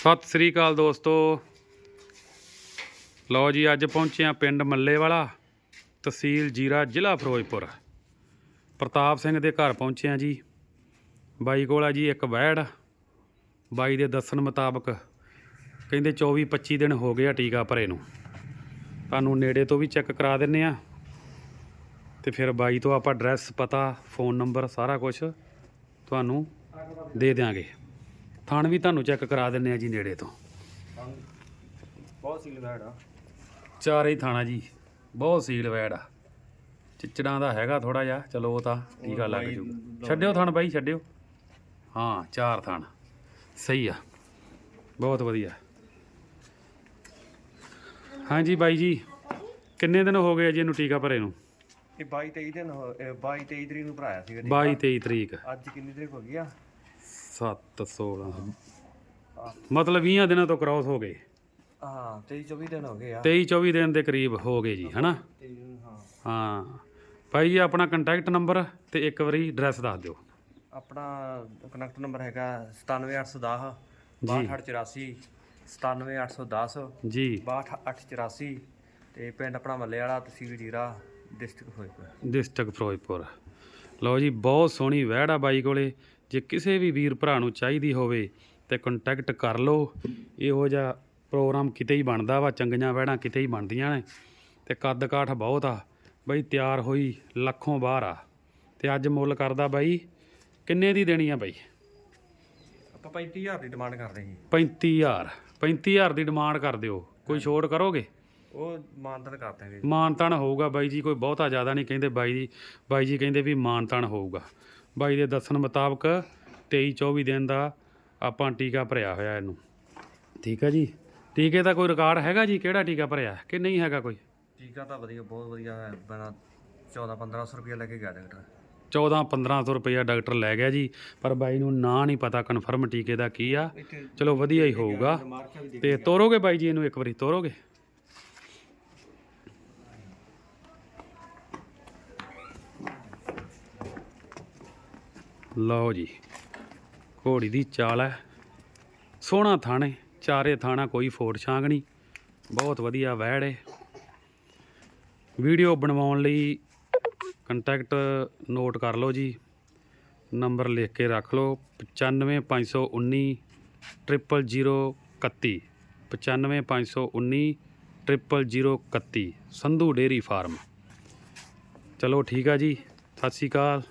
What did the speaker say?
ਸਤਿ ਸ੍ਰੀ ਅਕਾਲ ਦੋਸਤੋ। ਲਓ ਜੀ, ਅੱਜ ਪਹੁੰਚੇ ਆ ਪਿੰਡ ਮੱਲੇ ਵਾਲਾ ਤਹਿਸੀਲ ਜੀਰਾ, ਜ਼ਿਲ੍ਹਾ ਫਿਰੋਜ਼ਪੁਰ। ਪ੍ਰਤਾਪ ਸਿੰਘ ਦੇ ਘਰ ਪਹੁੰਚੇ ਆ ਜੀ। ਬਾਈ ਕੋਲ ਆ ਜੀ ਇੱਕ ਵੈੜ। ਬਾਈ ਦੇ ਦੱਸਣ ਮੁਤਾਬਕ ਕਹਿੰਦੇ 24 25 ਦਿਨ ਹੋ ਗਏ ਆ ਟੀਕਾ ਭਰੇ ਨੂੰ। ਤੁਹਾਨੂੰ ਨੇੜੇ ਤੋਂ ਵੀ ਚੈੱਕ ਕਰਾ ਦਿੰਨੇ ਆ। ਤੇ ਫਿਰ ਬਾਈ ਤੋਂ ਆਪਾਂ ਐਡਰੈਸ, ਪਤਾ, ਫੋਨ ਨੰਬਰ, ਸਾਰਾ ਕੁਝ ਤੁਹਾਨੂੰ ਦੇ ਦਿਆਂਗੇ। ਥਣ ਵੀ ਤੁਹਾਨੂੰ ਚੈੱਕ ਕਰਾ ਦਿੰਨੇ ਆ ਜੀ ਨੇੜੇ ਤੋਂ। ਬਹੁਤ ਸੀਲ ਵੈੜਾ ਚਾਰੇ ਹੀ ਥਾਣਾ ਜੀ ਬਹੁਤ ਸੀਲ ਵੈੜ ਆ। ਚਿਚੜਾਂ ਦਾ ਹੈਗਾ ਥੋੜਾ ਜਿਹਾ ਚਲੋ ਉਹ ਤਾਂ ਟੀਕਾ ਲੱਗ ਜੂਗਾ ਛੱਡਿਓ ਥਣ ਬਾਈ ਛੱਡਿਓ। ਹਾਂ ਚਾਰ ਥਣ। ਸਹੀ ਆ। ਬਹੁਤ ਵਧੀਆ। ਹਾਂਜੀ ਬਾਈ ਜੀ ਕਿੰਨੇ ਦਿਨ ਹੋ ਗਏ ਆ ਜੀ ਇਹਨੂੰ ਟੀਕਾ ਭਰੇ ਨੂੰ? ਇਹ 22 23 ਦਿਨ ਹੋ- ਇਹ 22 23 ਤਰੀਕ ਨੂੰ ਭਰਾਇਆ ਸੀਗਾ 22 23 ਤਰੀਕ। ਅੱਜ ਕਿੰਨੀ ਤਰੀਕ ਹੋ ਗਈ ਆ? 7 16 ਮਤਲਬ 20 ਦਿਨਾਂ ਤੋਂ ਕ੍ਰਾਸ ਹੋ ਗਏ। ਹਾਂ 23 24 ਦਿਨ ਹੋ ਗਏ ਆ। 23 24 ਦਿਨ ਦੇ ਕਰੀਬ ਹੋ ਗਏ ਜੀ ਹਨਾ? 23 ਨੂੰ ਹਾਂ। ਹਾਂ। ਭਾਈ ਜੀ ਆਪਣਾ ਕੰਟੈਕਟ ਨੰਬਰ ਤੇ ਇੱਕ ਵਾਰੀ ਐਡਰੈਸ ਦੱਸ ਦਿਓ। ਆਪਣਾ ਕਨੈਕਟ ਨੰਬਰ ਹੈਗਾ 97810 ਜੀ। 6284 97810 ਜੀ। 62884 ਤੇ ਪਿੰਡ ਆਪਣਾ ਮੱਲੇ ਵਾਲਾ ਤਹਿਸੀਲ ਜੀਰਾ ਡਿਸਟ੍ਰਿਕਟ ਫਿਰੋਜ਼ਪੁਰ। ਡਿਸਟ੍ਰਿਕਟ ਫਿਰੋਜ਼ਪੁਰ। ਲਓ ਜੀ ਬਹੁਤ ਸੋਹਣੀ ਵਹਿੜ ਆ ਬਾਈ ਕੋਲੇ। ਜੇ ਕਿਸੇ ਵੀ ਵੀਰ ਭਰਾ ਨੂੰ ਚਾਹੀਦੀ ਹੋਵੇ ਤੇ ਕੰਟੈਕਟ ਕਰ ਲਓ। ਇਹੋ ਜਿਹਾ ਪ੍ਰੋਗਰਾਮ ਕਿਤੇ ਹੀ ਬਣਦਾ ਵਾ ਚੰਗੀਆਂ ਵਹਿੜਾਂ ਕਿਤੇ ਹੀ ਬਣਦੀਆਂ ਨੇ। ਤੇ ਕੱਦ ਕਾਠ ਬਹੁਤ ਆ। ਬਾਈ ਤਿਆਰ ਹੋਈ ਲੱਖੋਂ ਬਾਹਰ ਆ। ਤੇ ਅੱਜ ਮੁੱਲ ਕਰਦਾ ਬਾਈ ਕਿੰਨੇ ਦੀ ਦੇਣੀ ਆ ਬਾਈ? ਆਪਾਂ 35000 ਦੀ ਡਿਮਾਂਡ ਕਰਦੇ ਸੀ। 35000 35000 ਦੀ ਡਿਮਾਂਡ ਕਰ ਦਿਓ। ਕੋਈ ਛੋਟ ਕਰੋਗੇ? ਉਹ ਮਾਨਤਨ ਕਰ ਦਾਂਗੇ ਮਾਨਤਾਨ ਹੋਊਗਾ ਬਾਈ ਜੀ ਕੋਈ ਬਹੁਤਾ ਜ਼ਿਆਦਾ ਨਹੀਂ ਕਹਿੰਦੇ ਬਾਈ ਜੀ ਬਾਈ ਜੀ ਕਹਿੰਦੇ ਵੀ ਮਾਨਤਾਨ ਹੋਊਗਾ। ਬਾਈ ਦੇ ਦੱਸਣ ਮੁਤਾਬਕ 23 24 ਦਿਨ ਦਾ ਆਪਾਂ ਟੀਕਾ ਭਰਿਆ ਹੋਇਆ ਇਹਨੂੰ। ਠੀਕ ਹੈ ਜੀ? ਟੀਕੇ ਦਾ ਕੋਈ ਰਿਕਾਰਡ ਹੈਗਾ ਜੀ? ਕਿਹੜਾ ਟੀਕਾ ਭਰਿਆ? ਕਿ ਨਹੀਂ ਹੈਗਾ ਕੋਈ? ਟੀਕਾ ਤਾਂ ਵਧੀਆ ਬਹੁਤ ਵਧੀਆ ਹੈ। ਬਣਾ 14 1500 ਰੁਪਏ ਲੈ ਕੇ ਗਿਆ ਡਾਕਟਰ। 14 1500 ਰੁਪਇਆ ਡਾਕਟਰ ਲੈ ਗਿਆ ਜੀ ਪਰ ਬਾਈ ਨੂੰ ਨਾਂ ਨਹੀਂ ਪਤਾ ਕਨਫਰਮ ਟੀਕੇ ਦਾ ਕੀ ਆ। ਚਲੋ ਵਧੀਆ ਹੀ ਹੋਊਗਾ। ਤੇ ਤੋਰੋਗੇ ਬਾਈ ਜੀ ਇਹਨੂੰ ਇੱਕ ਵਾਰੀ? ਤੋਰੋਗੇ? ਲਓ ਜੀ, ਘੋੜੀ ਦੀ ਚਾਲ ਹੈ। ਸੋਹਣਾ ਥਾਣੇ, ਚਾਰੇ ਥਾਣਾ ਕੋਈ ਫੋਟ ਛਾਂਗ ਨਹੀਂ। ਬਹੁਤ ਵਧੀਆ ਵਹਿੜ ਹੈ ਵੀਡੀਓ ਬਣਵਾਉਣ ਲਈ ਕੰਟੈਕਟ ਨੋਟ ਕਰ ਲਓ ਜੀ। ਨੰਬਰ ਲਿਖ ਕੇ ਰੱਖ ਲਓ 95519 00031 95519 00031 ਸੰਧੂ ਡੇਰੀ ਫਾਰਮ। ਚਲੋ ਠੀਕ ਆ ਜੀ, ਸਤਿ ਸ਼੍ਰੀ ਅਕਾਲ।